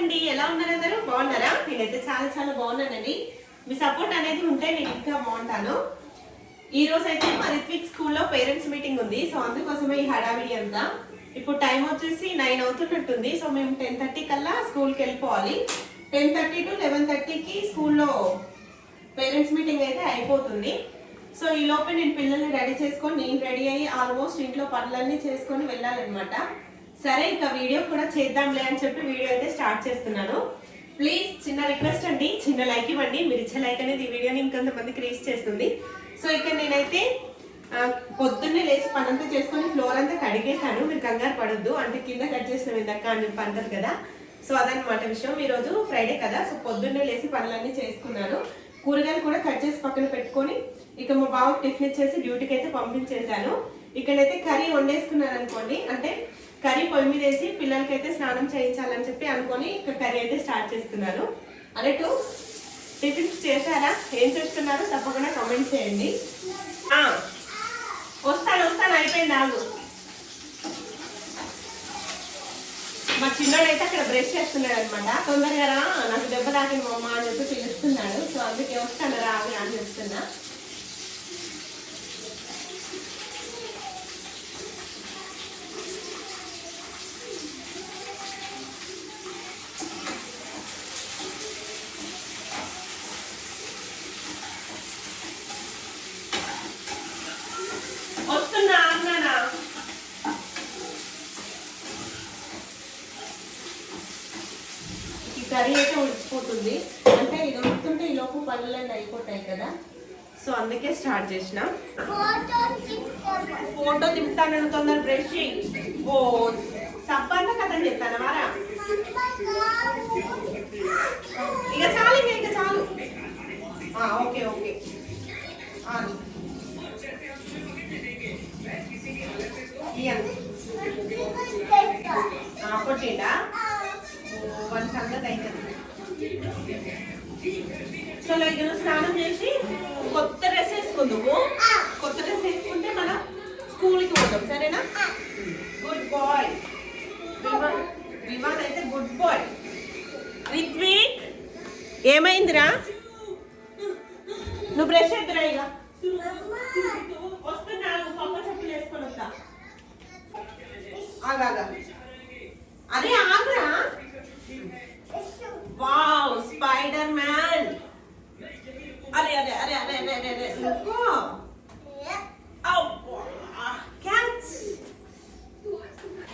అండి. ఎలా ఉన్నారు అందరూ? బాగున్నారా? నేనైతే చాలా చాలా బాగున్నానండి. మీ సపోర్ట్ అనేది ఉంటే నేను ఇంకా బాగుంటాను. ఈ రోజు అయితే మా రిత్విక్ స్కూల్లో పేరెంట్స్ మీటింగ్ ఉంది. సో అందుకోసమే ఈ హడావిడి అంతా. ఇప్పుడు టైం వచ్చేసి నైన్ అవుతున్నట్టుంది. సో మేము టెన్ థర్టీ కల్లా స్కూల్కి వెళ్ళిపోవాలి. టెన్ థర్టీ టు లెవెన్ థర్టీకి స్కూల్లో పేరెంట్స్ మీటింగ్ అయితే అయిపోతుంది. సో ఈ లోపే నేను పిల్లల్ని రెడీ చేసుకొని నేను రెడీ అయ్యి ఆల్మోస్ట్ ఇంట్లో పనులన్నీ చేసుకొని వెళ్ళాలన్నమాట. సరే ఇక వీడియో కూడా చేద్దాంలే అని చెప్పి వీడియో అయితే స్టార్ట్ చేస్తున్నాను. ప్లీజ్ చిన్న రిక్వెస్ట్ అండి. చిన్న లైక్ ఇవ్వండి. మీరు ఇచ్చే లైక్ అనేది ఈ వీడియోని ఇంకొంతమందికి రీచ్ చేస్తుంది. సో ఇక్కడ నేనైతే పొద్దున్నే లేచి పనంతా చేసుకొని ఫ్లోర్ అంతా కడిగేశాను. మీరు కంగారు పడొద్దు. అంటే కింద కట్ చేసిన ఇందాక అని చెప్పి కదా. సో అదనమాట విషయం. ఈ రోజు ఫ్రైడే కదా. సో పొద్దున్నే లేచి పనులన్నీ చేసుకున్నాను. కూరగాయలు కూడా కట్ చేసి పక్కన పెట్టుకొని ఇక మా బాబు టిఫిన్ ఇచ్చేసి డ్యూటీకి అయితే పంపించేశాను. ఇక్కడైతే కర్రీ వండేసుకున్నాను అనుకోండి అంటే కర్రీ పొయ్యి మీద వేసి పిల్లలకైతే స్నానం చేయించాలని చెప్పి అనుకొని ఇక్కడ కర్రీ అయితే స్టార్ట్ చేస్తున్నాను అన్నట్టు టిఫిన్స్ చేశారా? ఏం చేస్తున్నారు తప్పకుండా కామెంట్ చేయండి. వస్తాను వస్తాను అయిపోయింది ఆగు. మా చిన్నోడైతే అక్కడ బ్రష్ చేస్తున్నాడు అనమాట తొందరగా రా నాకు దెబ్బ తాకింది మా అమ్మ అని చెప్పి పిలుస్తున్నాడు. సో అందుకే వస్తాను రా అని అని చెప్తున్నా వస్తున్నా అన్నానా ఈ కర్రీ అయితే ఉడికిపోతుంది. అంటే ఇది ఉడుకుతుంటే ఈ లోపు పనులన్నీ అయిపోతాయి కదా. సో అందుకే స్టార్ట్ చేసిన. ఫోటో తిప్పుతాను తొందర బ్రష్ ఓ సబ్బంతా కథని చెప్తాను వారా? ఇక చాలు ఇక ఇక చాలు. Okay okay. ఆ. ఇయ్యండి. కొట్టిండా సంగతి అవుతుంది సో లైక్ నువ్వు స్నానం చేసి కొత్త డ్రెస్ వేసుకుందువు కొత్త డ్రెస్ వేసుకుంటే మనం స్కూల్కి పోతాం సరేనా? Good bye. వివాన్ అయితే గుడ్ బాయ్. రిత్విక్ ఏమైందిరా? నువ్వు బ్రష్ ఎద్దురా ఇక. వస్తున్నాను పక్క చెప్పులు వేసుకొని వస్తా. ఆగా. అరే ఆగ్రా. స్పైడర్ మ్యాన్ అరే అరే అరే అరే అరే అరే అరే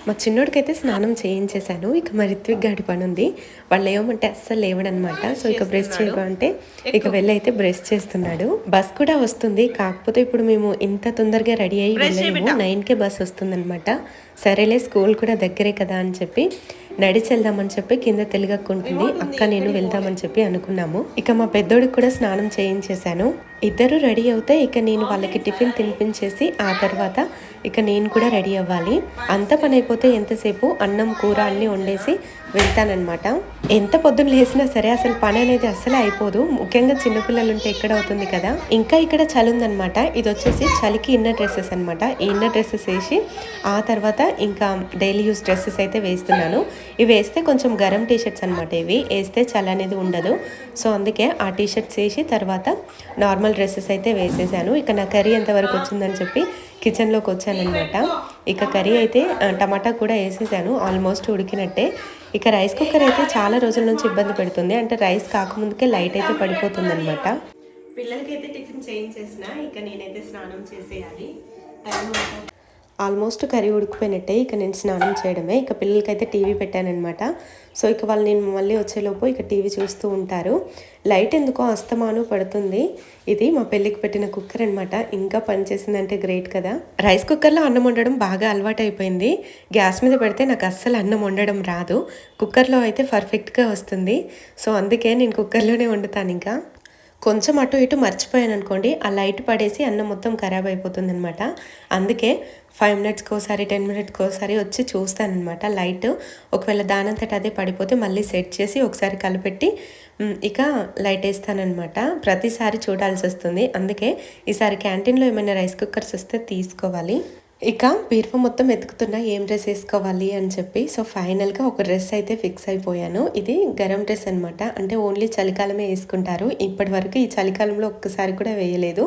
మా చిన్నోడికైతే స్నానం చేయించేశాను. ఇక మా రిత్విక్ గాడి పని ఉంది. వాళ్ళు ఏమంటే అస్సలు లేవడనమాట. సో ఇక బ్రష్ చేయమంటే ఇక వెళ్ళి అయితే బ్రష్ చేస్తున్నాడు. బస్ కూడా వస్తుంది. కాకపోతే ఇప్పుడు మేము ఇంత తొందరగా రెడీ అయ్యి వెళ్ళలేము. నైన్కే బస్ వస్తుందన్నమాట సరేలే స్కూల్ కూడా దగ్గరే కదా అని చెప్పి నడిచి వెళ్దామని చెప్పి కింద తెలుగక్కుంటుంది. అక్క నేను వెళ్దామని చెప్పి అనుకున్నాము. ఇక మా పెద్దోడికి కూడా స్నానం చేయించేశాను. ఇద్దరు రెడీ అవుతే ఇక నేను వాళ్ళకి టిఫిన్ తినిపించేసి ఆ తర్వాత ఇక నేను కూడా రెడీ అవ్వాలి. అంత పని అయిపోతే ఎంతసేపు అన్నం కూర అన్నీ వండేసి వెళ్తానమాట ఎంత పొద్దున్న లేసినా సరే అసలు పని అనేది అస్సలే అయిపోదు. ముఖ్యంగా చిన్నపిల్లలు ఉంటే ఎక్కడ అవుతుంది కదా? ఇంకా ఇక్కడ చలి ఉందన్నమాట ఇది వచ్చేసి చలికి ఇన్నర్ డ్రెస్సెస్ అనమాట ఈ ఇన్నర్ డ్రెస్సెస్ వేసి ఆ తర్వాత ఇంకా డైలీ యూస్ డ్రెస్సెస్ అయితే వేస్తున్నాను. ఇవి వేస్తే కొంచెం గరం టీషర్ట్స్ అనమాట ఇవి. వేస్తే చలి అనేది ఉండదు. సో అందుకే ఆ టీషర్ట్స్ వేసి తర్వాత నార్మల్ డ్రెస్సెస్ అయితే వేసేసాను. ఇక నా కర్రీ ఎంతవరకు వచ్చిందని చెప్పి కిచెన్లోకి వచ్చానమాట ఇక కర్రీ అయితే టమాటా కూడా వేసేసాను. ఆల్మోస్ట్ ఉడికినట్టే. ఇక రైస్ కుక్కర్ అయితే చాలా రోజుల నుంచి ఇబ్బంది పెడుతుంది. అంటే రైస్ కాకముందుకే లైట్ అయితే పడిపోతుంది అనమాట పిల్లలకైతే టిఫిన్ చేయించేసిన. ఇక నేనైతే స్నానం చేసేయాలి. ఆల్మోస్ట్ కర్రీ ఉడికిపోయినట్టే. ఇక నేను స్నానం చేయడమే. ఇక పిల్లలకైతే టీవీ పెట్టానమాట సో ఇక వాళ్ళు నేను మళ్ళీ వచ్చేలోపు ఇక టీవీ చూస్తూ ఉంటారు. లైట్ ఎందుకో అస్తమాను పడుతుంది. ఇది మా పెళ్ళికి పెట్టిన కుక్కర్ అనమాట ఇంకా పనిచేసిందంటే గ్రేట్ కదా. రైస్ కుక్కర్లో అన్నం వండడం బాగా అలవాటు అయిపోయింది గ్యాస్ మీద పెడితే నాకు అస్సలు అన్నం వండడం రాదు. కుక్కర్లో అయితే పర్ఫెక్ట్గా వస్తుంది. సో అందుకే నేను కుక్కర్లోనే వండుతాను ఇంకా. కొంచెం అటు ఇటు మర్చిపోయాను అనుకోండి ఆ లైట్ పడేసి అన్నం మొత్తం ఖరాబ్ అయిపోతుంది అనమాట అందుకే ఫైవ్ మినిట్స్కి ఒకసారి టెన్ మినిట్స్కి ఒకసారి వచ్చి చూస్తానమాట లైట్ ఒకవేళ దానంతట అదే పడిపోతే మళ్ళీ సెట్ చేసి ఒకసారి కలిపెట్టి ఇక లైట్ వేస్తానమాట ప్రతిసారి చూడాల్సి వస్తుంది. అందుకే ఈసారి క్యాంటీన్లో ఏమైనా రైస్ కుక్కర్స్ వస్తే తీసుకోవాలి. ఇక బీరువా మొత్తం ఎతుకుతున్నా ఏం డ్రెస్ వేసుకోవాలి అని చెప్పి సో ఫైనల్గా ఒక డ్రెస్ అయితే ఫిక్స్ అయిపోయాను. ఇది గరం డ్రెస్ అనమాట అంటే ఓన్లీ చలికాలమే వేసుకుంటారు. ఇప్పటి వరకు ఈ చలికాలంలో ఒక్కసారి కూడా వేయలేదు.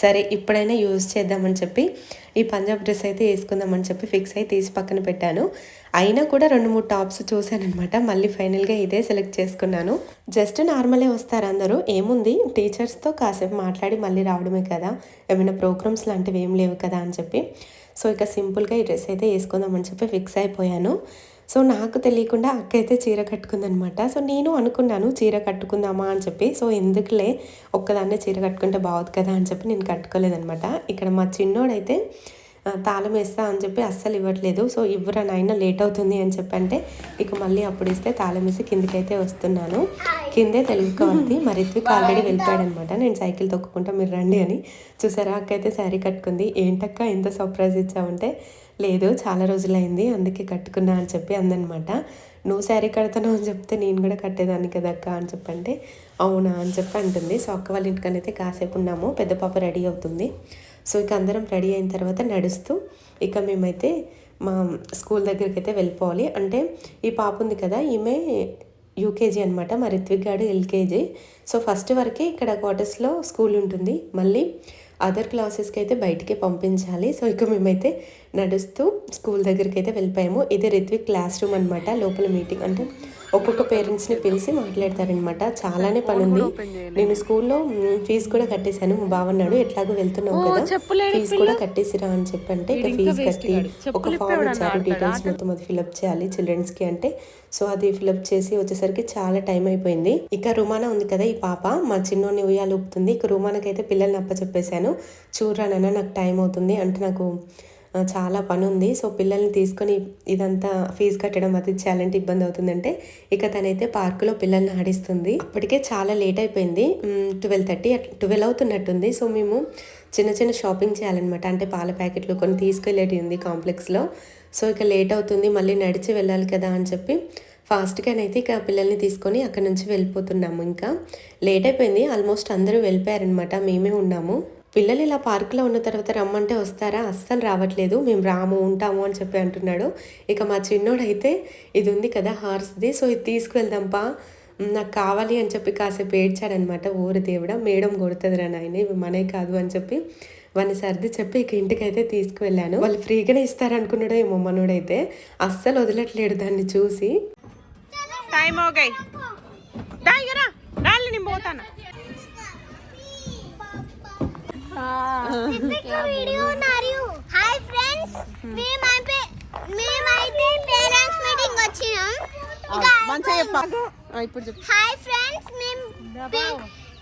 సరే ఇప్పుడైనా యూజ్ చేద్దామని చెప్పి ఈ పంజాబ్ డ్రెస్ అయితే వేసుకుందామని చెప్పి ఫిక్స్ అయి తీసి పక్కన పెట్టాను. అయినా కూడా రెండు మూడు టాప్స్ చూశానమాట మళ్ళీ ఫైనల్గా ఇదే సెలెక్ట్ చేసుకున్నాను. జస్ట్ నార్మలే వస్తారు అందరూ. ఏముంది? టీచర్స్తో కాసేపు మాట్లాడి మళ్ళీ రావడమే కదా. ఏమైనా ప్రోగ్రామ్స్ లాంటివి ఏం లేవు కదా అని చెప్పి. సో ఇక సింపుల్గా ఈ డ్రెస్ అయితే వేసుకుందామని చెప్పి ఫిక్స్ అయిపోయాను. సో నాకు తెలియకుండా అక్క అయితే చీర కట్టుకుందనమాట. సో నేను అనుకున్నాను చీర కట్టుకుందామా అని చెప్పి. సో ఎందుకులే ఒక్కదాన్నే చీర కట్టుకుంటే బాగుంది కదా అని చెప్పి నేను కట్టుకోలేదనమాట. ఇక్కడ మా చిన్నోడైతే తాళం వేస్తా అని చెప్పి అస్సలు ఇవ్వట్లేదు. సో ఇవ్వరా నాయన లేట్ అవుతుంది అని చెప్పి అంటే ఇక మళ్ళీ అప్పుడు ఇస్తే తాళం వేసి కిందికైతే వస్తున్నాను. కిందే తెలుగు కవర్ది మరి రిత్విక్ ఆల్రెడీ వెళ్ళిపోయాడు అనమాట నేను సైకిల్ తొక్కుకుంటా మీరు రండి అని. చూసారా అక్క అయితే శారీ కట్టుకుంది. ఏంటక్క ఎంత సర్ప్రైజ్ ఇచ్చావంటే లేదు చాలా రోజులైంది అందుకే కట్టుకున్నా అని చెప్పి అందనమాట. నువ్వు శారీ కడతాను అని చెప్తే నేను కూడా కట్టేదాన్ని కదా అక్క అని చెప్పంటే అవునా అని చెప్పి అంటుంది. సో అక్క వాళ్ళ ఇంటికనైతే కాసేపు ఉన్నాము పెద్ద పాప రెడీ అవుతుంది. సో ఇక అందరం రెడీ అయిన తర్వాత నడుస్తూ ఇక మేమైతే మా స్కూల్ దగ్గరికి అయితే వెళ్ళిపోవాలి. అంటే ఈ పాప ఉంది కదా ఈమె యూకేజీ అనమాట మా రిత్విక్ గాడు ఎల్కేజీ. సో ఫస్ట్ వరకే ఇక్కడ క్వార్టర్స్లో స్కూల్ ఉంటుంది. మళ్ళీ అదర్ క్లాసెస్కి అయితే బయటికి పంపించాలి. సో ఇక మేమైతే నడుస్తూ స్కూల్ దగ్గరికి అయితే వెళ్ళిపోయాము. ఇది రిత్విక్ క్లాస్ రూమ్ అనమాట లోపల మీటింగ్ అంటే ఒక్కొక్క పేరెంట్స్ని పిలిచి మాట్లాడతారనమాట చాలానే పని ఉంది నేను స్కూల్లో ఫీజు కూడా కట్టేశాను. మా బావన్నాడు ఎట్లాగో వెళ్తున్నావు కదా. ఫీజు కూడా కట్టేసిరా అని చెప్పంటే ఇక ఫీజు కట్టి ఒక ఫామ్ ఇచ్చారు డీటెయిల్స్ మొత్తం అది ఫిల్అప్ చేయాలి చిల్డ్రన్స్కి అంటే. సో అది ఫిల్అప్ చేసి వచ్చేసరికి చాలా టైం అయిపోయింది. ఇక రుమానా ఉంది కదా ఈ పాప మా చిన్నోని ఉయ్యాలు ఊపుతుంది. ఇక రూమానికైతే పిల్లల్ని అప్పచెప్పేశాను. చూడరా నాన్న నాకు టైం అవుతుంది అంటే నాకు చాలా పని ఉంది సో పిల్లల్ని తీసుకొని ఇదంతా ఫీజు కట్టడం అది చేయాలంటే ఇబ్బంది అవుతుందంటే ఇక తనైతే పార్కులో పిల్లల్ని ఆడిస్తుంది. అప్పటికే చాలా లేట్ అయిపోయింది. ట్వెల్వ్ థర్టీ ట్వెల్వ్ అవుతున్నట్టుంది. సో మేము చిన్న చిన్న షాపింగ్ చేయాలన్నమాట. అంటే పాల ప్యాకెట్లు కొన్ని తీసుకెళ్ళేటి ఉంది కాంప్లెక్స్లో. సో ఇక లేట్ అవుతుంది. మళ్ళీ నడిచి వెళ్ళాలి కదా అని చెప్పి ఫాస్ట్గానైతే ఇక పిల్లల్ని తీసుకొని అక్కడ నుంచి వెళ్ళిపోతున్నాము ఇంకా. లేట్ అయిపోయింది. ఆల్మోస్ట్ అందరూ వెళ్ళిపోయారనమాట మేమే ఉన్నాము. పిల్లలు ఇలా పార్కులో ఉన్న తర్వాత రమ్మంటే వస్తారా? అస్సలు రావట్లేదు. మేము రాము ఉంటాము అని చెప్పి అంటున్నాడు. ఇక మా చిన్నోడైతే ఇది ఉంది కదా హార్స్ది సో ఇది తీసుకువెళ్దాంపా. నాకు కావాలి అని చెప్పి కాసేపు ఏడ్చాడనమాట ఊరి దేవుడ మేడం కొడుతుందిరా నాయన ఇవి మనే కాదు అని చెప్పి వాడిని సర్ది చెప్పి ఇక ఇంటికైతే తీసుకువెళ్ళాను. వాళ్ళు ఫ్రీగానే ఇస్తారనుకున్నాడో ఏమో మనోడైతే. అస్సలు వదలట్లేడు దాన్ని చూసి. టైం ఓకే రా రాళ్ళు నేను పోతాను. హాయ్ ఫ్రెండ్స్ మేమైతే మేమైతే పేరెంట్స్ మీటింగ్ వచ్చినాం. ఇంకా మంచిగా చెప్పు. ఇప్పుడు చెప్పు. హాయ్ ఫ్రెండ్స్ మేము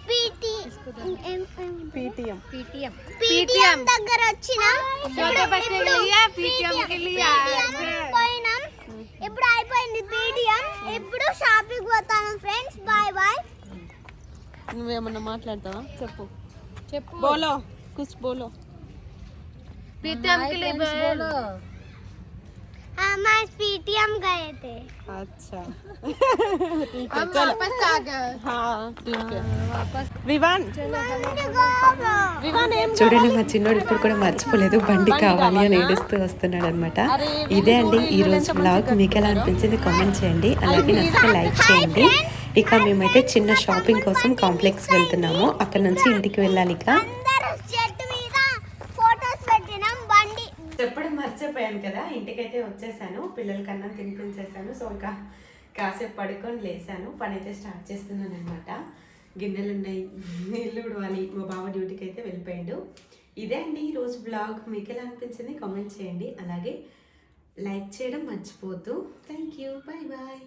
పీటీ పీటీఎం పీటీఎం దగ్గర వచ్చినాం. ఇప్పుడు అయిపోయింది పీటీఎం ఇప్పుడు షాపింగ్ పోతాను ఫ్రెండ్స్? Bye bye. నువ్వేమన్నా మాట్లాడతావా? చెప్పు. చెప్పు. బోలో. కుచ్ బోలో. हमारे पीटीएम गए थे अच्छा ठीक है चलो हाँ ठीक है विवान వివాన్ ఏం చూడండి మా చిన్నోడు ఇప్పుడు కూడా మర్చిపోలేదు బండి కావాలి అని ఏడుస్తూ వస్తున్నాడు అనమాట ఇదే అండి ఈ రోజు బ్లాగ్ మీకు ఎలా అనిపించింది కామెంట్ చేయండి అలాగే నచ్చితే లైక్ చేయండి ఇక మేమైతే చిన్న షాపింగ్ కోసం కాంప్లెక్స్ వెళ్తున్నాము అక్కడ నుంచి ఇంటికి వెళ్ళాలి ఇక చెప్పడం మర్చిపోయాను కదా ఇంటికైతే వచ్చేసాను పిల్లలకన్నా తినిపించేసాను. సో ఇంకా కాసేపు పడుకొని లేసాను. పని అయితే స్టార్ట్ చేస్తున్నాను అనమాట గిన్నెలు ఉన్నాయి నీళ్ళు ఉడవాలి మా బావ డ్యూటీకి అయితే వెళ్ళిపోయాడు. ఇదే అండి ఈరోజు బ్లాగ్ మీకు ఎలా అనిపించింది కామెంట్ చేయండి. అలాగే లైక్ చేయడం మర్చిపోద్దు థ్యాంక్ యూ బాయ్ బాయ్